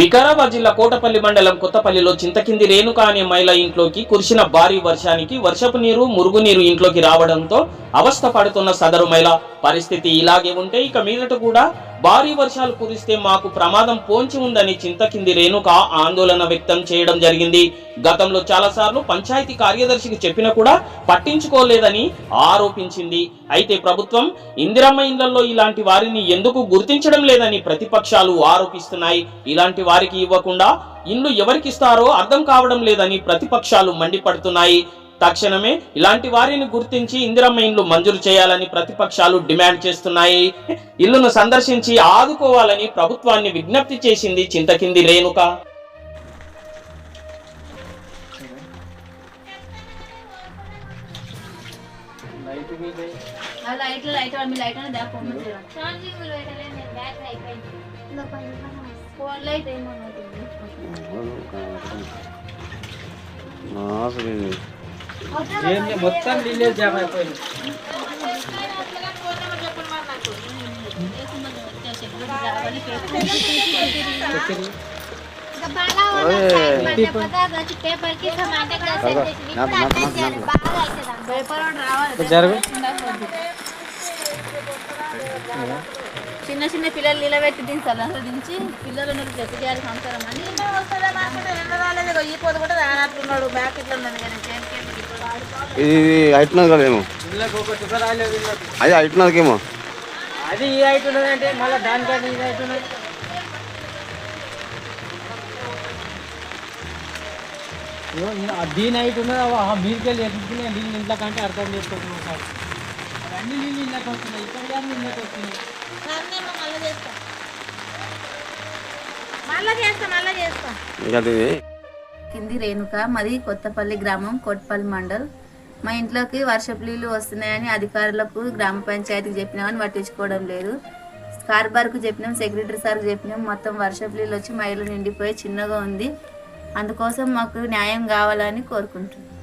వికారాబాద్ జిల్లా కోటపల్లి మండలం కొత్తపల్లిలో చింతకింది రేణుక అనే మహిళ ఇంట్లోకి కురిసిన భారీ వర్షానికి వర్షపు నీరు మురుగునీరు ఇంట్లోకి రావడంతో అవస్థ పడుతున్న సదరు మహిళ. పరిస్థితి ఇలాగే ఉంటే ఇక మీదట కూడా భారీ వర్షాలు కురిస్తే మాకు ప్రమాదం పోంచి ఉందని చింతకింది రేణుక ఆందోళన వ్యక్తం చేయడం జరిగింది. గతంలో చాలాసార్లు పంచాయతీ కార్యదర్శికి చెప్పినా కూడా పట్టించుకోలేదని ఆరోపించింది. అయితే ప్రభుత్వం ఇందిరమ్మ ఇళ్ళలో ఇలాంటి వారిని ఎందుకు గుర్తించడం లేదని ప్రతిపక్షాలు ఆరోపిస్తున్నాయి. ఇలాంటి వారికి ఇవ్వకుండా ఇల్లు ఎవరికిస్తారో అర్థం కావడం లేదని ప్రతిపక్షాలు మండిపడుతున్నాయి. తక్షణమే ఇలాంటి వారిని గుర్తించి ఇందిరమ్మ ఇండ్లు మంజూరు చేయాలని ప్రతిపక్షాలు డిమాండ్ చేస్తున్నాయి. ఇల్లును సందర్శించి ఆదుకోవాలని ప్రభుత్వాన్ని విజ్ఞప్తి చేసింది చింతకింది రేణుక. ఫోన్ లైట్ ఇది ఏంది మొత్తం జామ్ అయిపోయింది జరుగు. చిన్న చిన్న పిల్లలు నిలబెట్టి దించాలి. అసలు దించి పిల్లలు జత చేయాలి సంసారం అని. ఈ పొద్దు కూడా రానట్లున్నాడు బ్యాక్ ఇట్లా ఉన్నది కానీ. ఇది అయితున్నది రాలేదు ఇళ్ళకి. అది అయితున్నదికేమో అది ఈ అంటే మళ్ళీ దానికంటే ఇది దీని హైట్ ఉన్నది అవ- ఆ మీరికెళ్ళి ఎదుర్కొని నీళ్ళు ఇంట్లో కంటే అర్థం చేసుకుంటున్నాం సార్ అన్ని నీళ్ళు వస్తున్నాయి ఇక్కడ కానీ వస్తున్నాయి. కింది రేణుక మాది కొత్తపల్లి గ్రామం కోట్పల్లి మండల్. మా ఇంట్లోకి వర్షపు నీళ్ళు వస్తున్నాయని అధికారులకు గ్రామ పంచాయతీకి చెప్పినామని పట్టించుకోవడం లేదు. కార్బార్కు చెప్పినాం సెక్రటరీ సార్కి చెప్పినాం మొత్తం వర్షపు నీళ్ళు వచ్చి మా ఇల్లు నిండిపోయి చిన్నగా ఉంది. అందుకోసం మాకు న్యాయం కావాలని కోరుకుంటున్నాం.